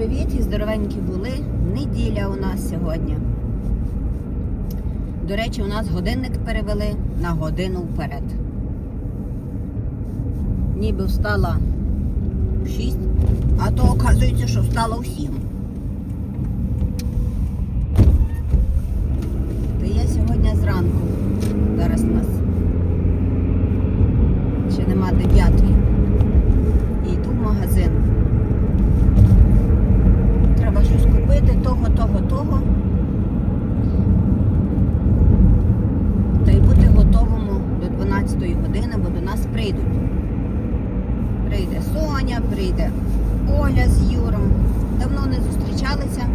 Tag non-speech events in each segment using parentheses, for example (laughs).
привіт і здоровенькі були. Неділя у нас сьогодні. До речі, у нас годинник перевели на годину вперед. Ніби встала в 6, а то оказується, що встала в 7. Та я сьогодні зранку. Зараз у нас ще нема дев'ятої. І йду в магазин. Треба щось купити, того, того, того. Та й бути готовому до 12 години, бо до нас прийдуть. Прийде Соня, прийде Оля з Юром. Давно не зустрічалися.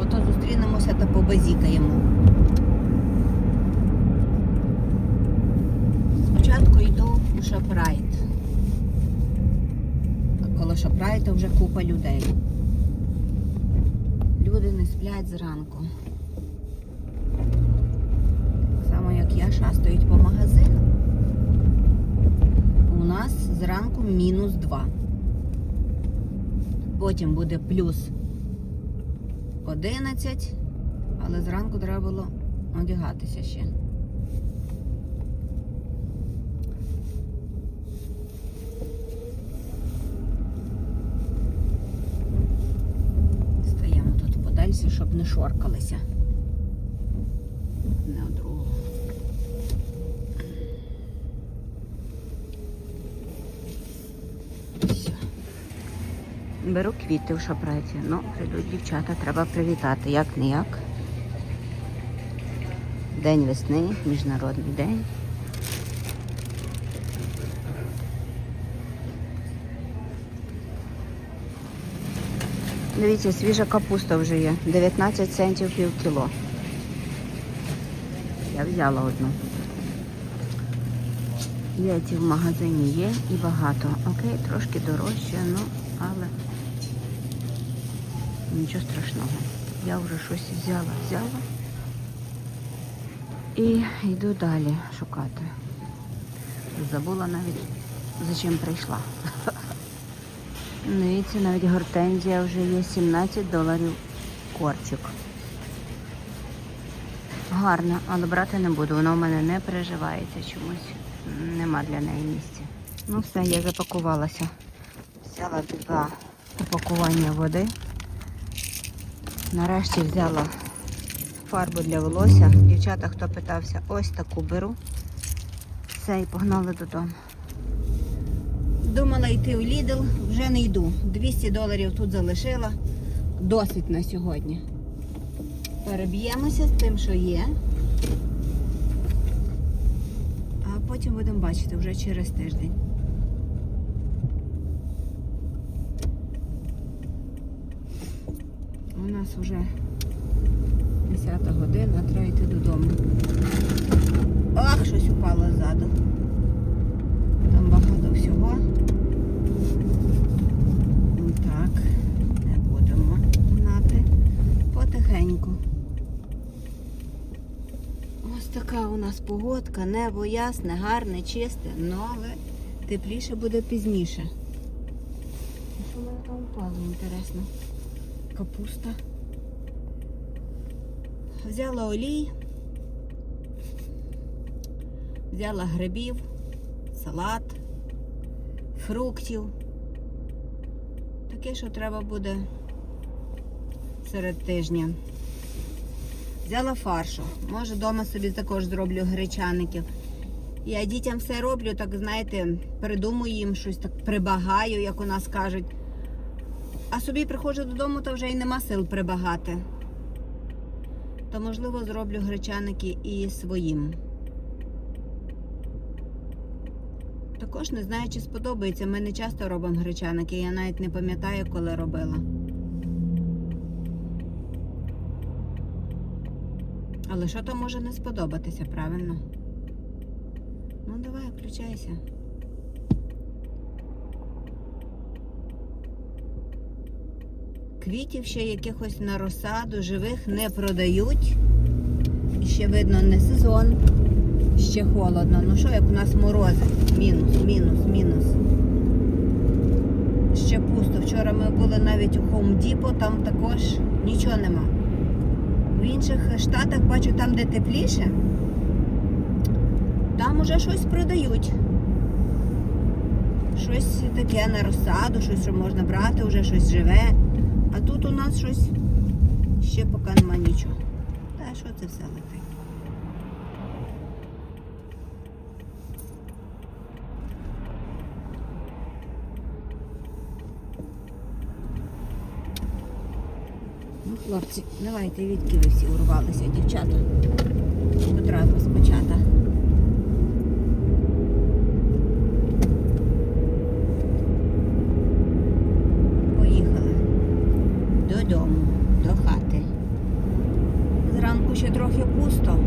Ото зустрінемося та побазікаємо. Спочатку йду у Шопрайт. А коло Шопрайта вже купа людей. Люди не сплять зранку. Так само як я шастають по магазинам. У нас зранку мінус 2. Потім буде плюс 11, але зранку треба було одягатися ще. Стаємо тут подальше, щоб не шоркалися. Не другого. Все. Беру квіти в шапраті. Ну, прийдуть дівчата, треба привітати. Як не як. День весни, міжнародний день. Дивіться, свіжа капуста вже є. 19 центів пів кіло. Я взяла одну. Яйці в магазині є і багато. Окей, трошки дорожче, ну, але нічого страшного. Я вже щось взяла, взяла. І йду далі шукати. Забула навіть за чим прийшла. Дивіться, навіть гортензія вже є 17 доларів корчик. Гарно, але брати не буду, вона в мене не переживається чомусь. Нема для неї місця. Ну все, я запакувалася. Взяла два упакування води. Нарешті взяла фарбу для волосся. Дівчата, хто питався, ось таку беру. Все, і погнали додому. Думала йти у Lidl, вже не йду. 200 доларів тут залишила. Досить на сьогодні. Переб'ємося з тим, що є. А потім будемо бачити вже через тиждень. У нас вже 10 година, треба йти додому. Ах, щось упало ззаду. Там багато всього. Так, не будемо гнати. Потихеньку. Ось така у нас погодка, небо ясне, гарне, чисте, але тепліше буде пізніше. Що мене там упало, інтересно? Капуста. Взяла олій, взяла грибів, салат, фруктів. Таке, що треба буде серед тижня. Взяла фаршу. Може, вдома собі також зроблю гречаників. Я дітям все роблю, так знаєте, придумую їм щось так прибагаю, як у нас кажуть. А собі приходжу додому, то вже й нема сил прибагати. То, можливо, зроблю гречаники і своїм. Також не знаю, чи сподобається. Ми не часто робимо гречаники, я навіть не пам'ятаю, коли робила. Але що то може не сподобатися, правильно? Ну давай, включайся. Квітів ще якихось на розсаду живих не продають. Ще видно не сезон, ще холодно. Ну що, як у нас морози? Мінус, мінус, мінус. Ще пусто. Вчора ми були навіть у Home Depot, там також нічого нема. В інших штатах бачу там, де тепліше, там уже щось продають. Щось таке на розсаду, щось що можна брати, вже щось живе. А тут у нас щось ще поки нема нічого. Та що це все летить? Ну, хлопці, давайте відки ви всі урвалися, дівчата. Одразу розпочата. Поїхали додому, до хати. Зранку ще трохи пусто.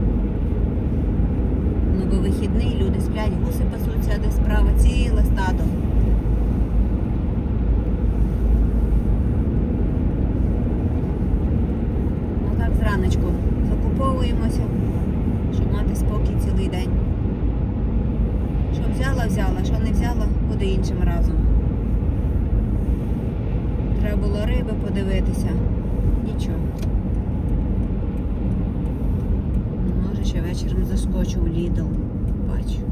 Ну, бо вихідний, люди сплять, гуси пасуться, де справа ціле стадо. Отак зраночку закуповуємося, щоб мати спокій цілий день. Що взяла, взяла, що не взяла, буде іншим разом. Треба було риби подивитися. Нічого. Може, ще вечором заскочу у Лідл. Бачу.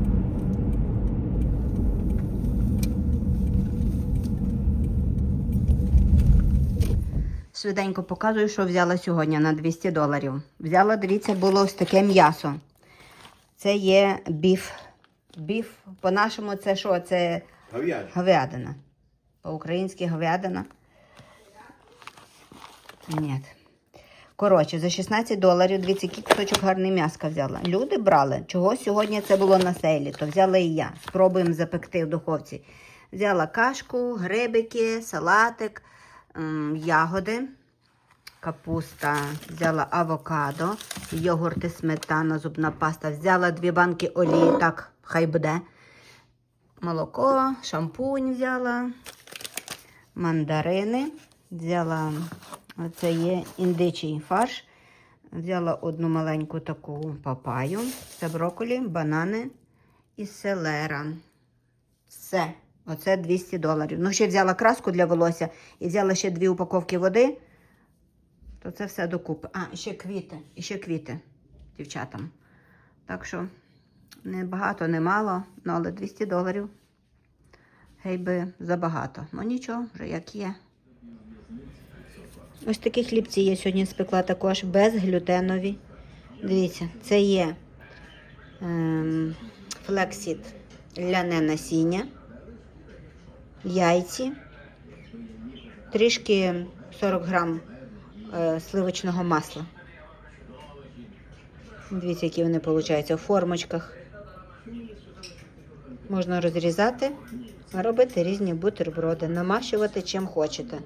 Швиденько показую, що взяла сьогодні на 200 доларів. Взяла, дивіться, було ось таке м'ясо. Це є біф. Біф, по-нашому, це що? Це Говядина. говядина. По-українськи говядина. Ні. Коротше, за 16 доларів, дивіться, який кусочок гарний м'яска взяла. Люди брали. Чого сьогодні це було на сейлі, то взяла і я. Спробуємо запекти в духовці. Взяла кашку, грибики, салатик, ягоди, капуста, взяла авокадо, йогурти, сметана, зубна паста. Взяла дві банки олії, так, хай буде. Молоко, шампунь взяла, мандарини, взяла оце є індичий фарш. Взяла одну маленьку таку папаю, це брокколі, банани і селера. Все. Оце 200 доларів. Ну, ще взяла краску для волосся і взяла ще дві упаковки води. То це все докупи. А, ще квіти. І ще квіти дівчатам. Так що не багато, не мало, ну, але 200 доларів. Гей би забагато. Ну нічого, вже як є. Ось такі хлібці я сьогодні спекла також безглютенові. Дивіться, це є ем, флексіт ляне насіння, яйці, трішки 40 грам е, сливочного масла. Дивіться, які вони виходять у формочках. Можна розрізати, робити різні бутерброди, намащувати чим хочете.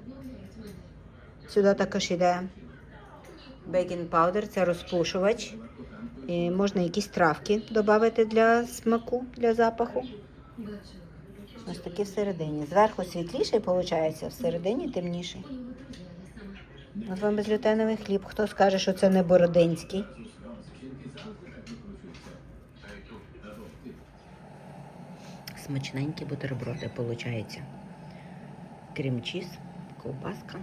Сюди також йде бейкінг паудер, це розпушувач. І можна якісь травки додати для смаку, для запаху. Ось такі всередині. Зверху світліший, виходить, всередині темніший. От вам безглютеновий хліб. Хто скаже, що це не бородинський? Смачненькі бутерброди, виходить. Крем-чіз, ковбаска.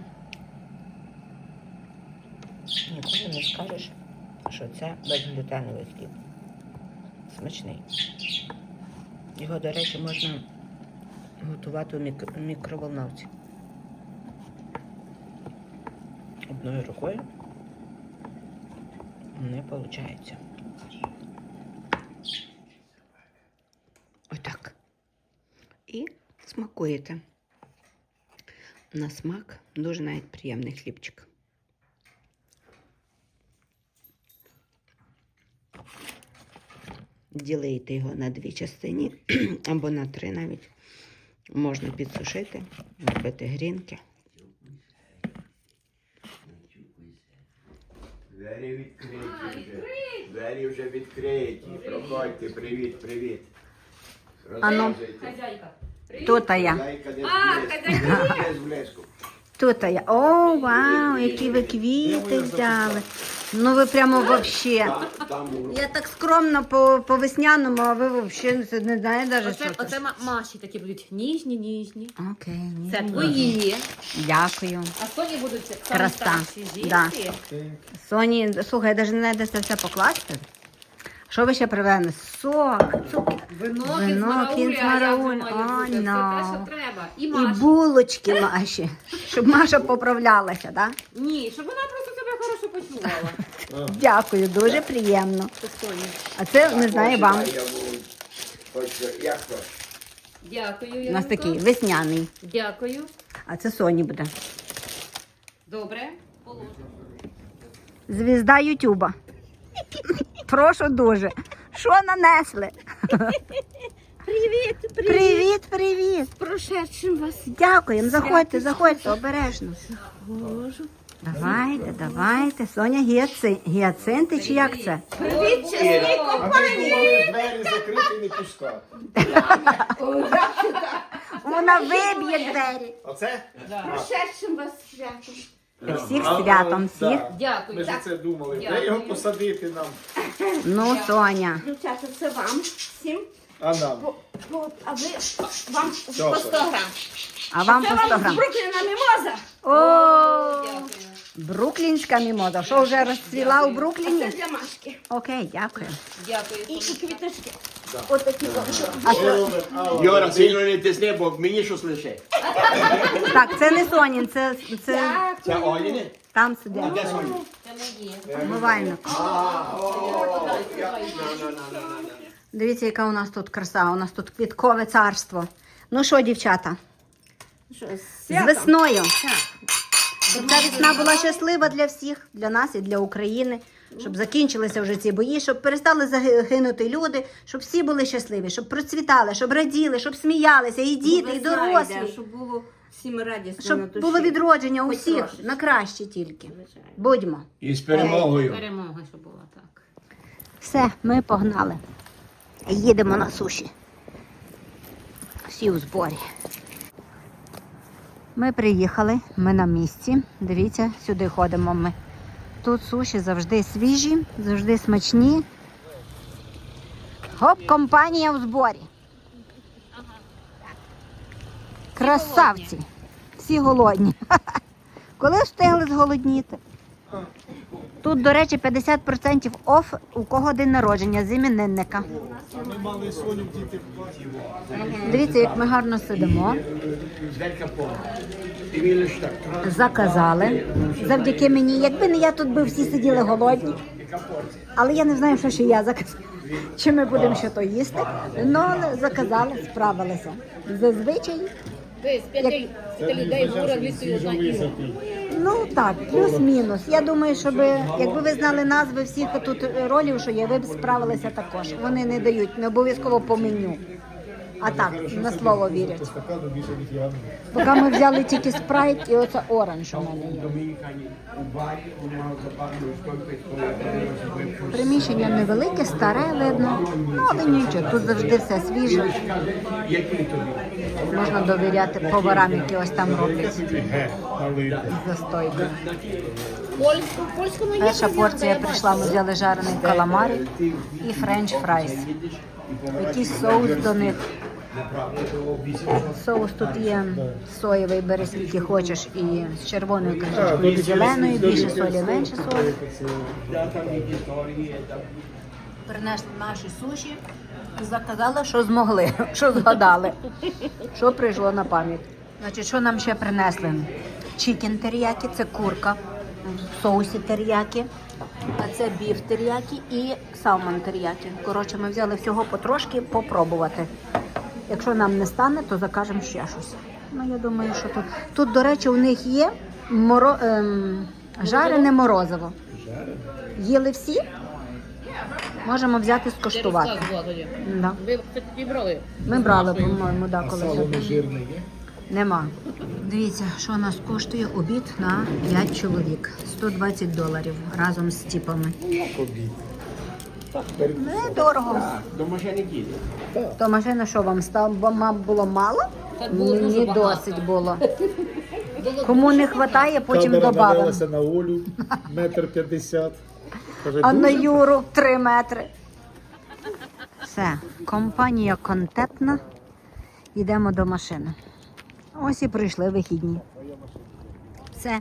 Ніколи не скажеш, що це безглютеновий хліб. Смачний. Його, до речі, можна готувати у мікро- мікроволновці. Одною рукою не виходить. Отак. І смакуєте. На смак дуже навіть приємний хлібчик. Ділите його на дві частини (clears throat) або на три навіть. Можна підсушити, робити грінки. Двері відкриті вже. Двері вже відкриті. Проходьте, привіт, привіт. Ану. Тут я. Хазяйка десь хазяйка Десь близько. Тут я. О, вау, які ви квіти взяли. Ну ви прямо вообще. Там, там у- Я так скромно по, по весняному, а ви взагалі не знаєте навіть, Оце, що це. оце ма- Маші такі будуть ніжні, ніжні. Окей, ні. Це твої. Дякую. А Соні будуть самі Краса. старші жінки. Да. Соні, слухай, я навіть не знаю, де це все покласти. Що ви ще привезли? Сок, цукер. Вино, Вино, Вино кінзмарауля. кінзмарауля. О, Це те, no. що треба. І І булочки Маші, щоб Маша поправлялася, так? Ні, щоб вона просто хорошо почувала. Дякую, дуже приємно. А це не знаю вам. Дякую, У нас такий весняний. Дякую. А це Соні буде. Добре. Положу. Звізда Ютуба. Прошу дуже. Що нанесли? Привіт, Привіт, привіт. Прошедшим вас. Дякуємо. Заходьте, заходьте, обережно. Божу. Давайте, давайте. Соня гіаци... гіацинти чи як це? Привіт, двері закриті не пускати. (laughs) Вона виб'є двері. Оце? Прошедшим вас святом. Всіх святом, всіх. Дякую. Ми ж це думали. Де його посадити нам? Ну, Соня. Дівчата, це вам всім. А нам? По- по- А ви вам Що по 100 грам. А вам Це по 100 вам з грам. Брукліна мімоза. О, Дякую. Бруклінська мімоза. Що вже розцвіла у Це для Машки. Окей, дякую. Дякую. І, і квіточки. Отакі. А що? Йора, сильно не тисни, бо мені щось лише. Так, це не Сонін, це, це Це Оліне? там А сидить. де Соня? Умивальник. Дивіться, яка у нас тут краса. У нас тут квіткове царство. Ну що, дівчата, з весною. Щоб ця весна була щаслива для всіх, для нас і для України. Щоб закінчилися вже ці бої, щоб перестали загинути люди, щоб всі були щасливі, щоб процвітали, щоб раділи, щоб сміялися, і діти, і дорослі. Щоб було всім радісно Щоб було відродження у всіх на краще тільки. Будьмо. І з перемогою. Перемога, що була так. Все, ми погнали. Їдемо на суші. Всі у зборі. Ми приїхали, ми на місці. Дивіться, сюди ходимо ми. Тут суші завжди свіжі, завжди смачні. Гоп, компанія у зборі. Красавці. Всі голодні. (laughs) Коли встигли зголодніти? Тут, до речі, 50% оф, у кого день народження з іменинника. Дивіться, як ми гарно сидимо. Заказали. Завдяки мені. Якби не я, тут би всі сиділи голодні. Але я не знаю, що ще я заказала. Чи ми будемо що то їсти. Ну, заказали, справилися. Зазвичай, Ви з п'яти людей гора 201 Іра. ну так, плюс-мінус. Я думаю, щоб якби ви знали назви всіх тут ролів, що є, ви б справилися також. Вони не дають, не обов'язково по меню. А так, на слово вірять. Поки ми взяли тільки спрайт і оце оранж у мене є. Приміщення невелике, старе видно. Ну, але нічого, тут завжди все свіже. Можна довіряти поварам, які ось там роблять за стойкою. Перша порція прийшла, ми взяли жарений каламарі і френч фрайс. Якийсь соус до них. Соус тут є соєвий, бери скільки хочеш, і з червоною кришечкою, і з зеленою, більше солі, менше солі. Принесли наші суші, заказали, що змогли, що згадали, що прийшло на пам'ять. Значить, що нам ще принесли? Чікен теріякі, це курка в соусі теріякі, а це біф теріякі і салмон теріякі. Коротше, ми взяли всього потрошки попробувати. Якщо нам не стане, то закажемо ще щось. Ну, я думаю, що тут. Тут, до речі, у них є моро... ем... жарене морозиво. Їли всі? Можемо взяти скоштувати. Да. Ви брали? Ми брали, по-моєму, да, А коли сало не жирне є? Нема. Дивіться, що у нас коштує обід на 5 чоловік. 120 доларів разом з тіпами. Як обід. Недорого. Так, до машини діти. То машина що вам стало? Бо вам було мало? Було Мені багато. досить було. (laughs) Кому не вистачає, потім Камера додамо. навелася на Олю, метр п'ятдесят. Каже, А на дуже Юру 3 метри. Все, компанія контентна. Йдемо до машини. Ось і прийшли вихідні. Все,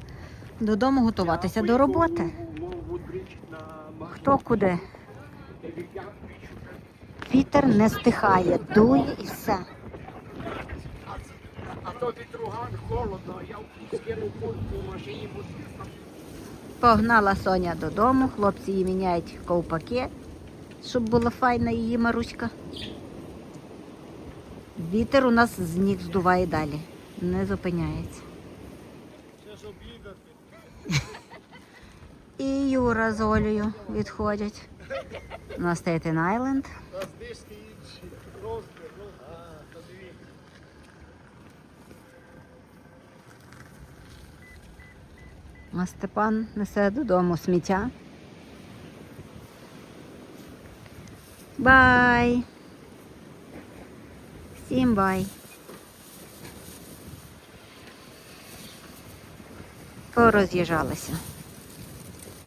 додому готуватися до роботи. Хто куди? Вітер не стихає, дує і все. А то вітруган холодно, я скинув куртку в машині Погнала Соня додому, хлопці їй міняють ковпаки, щоб була файна її Маруська. Вітер у нас з ніг здуває далі, не зупиняється. І Юра з Олею відходять на Стейтен Айленд. А Степан несе додому сміття. Бай! Всім бай! Пороз'їжджалися.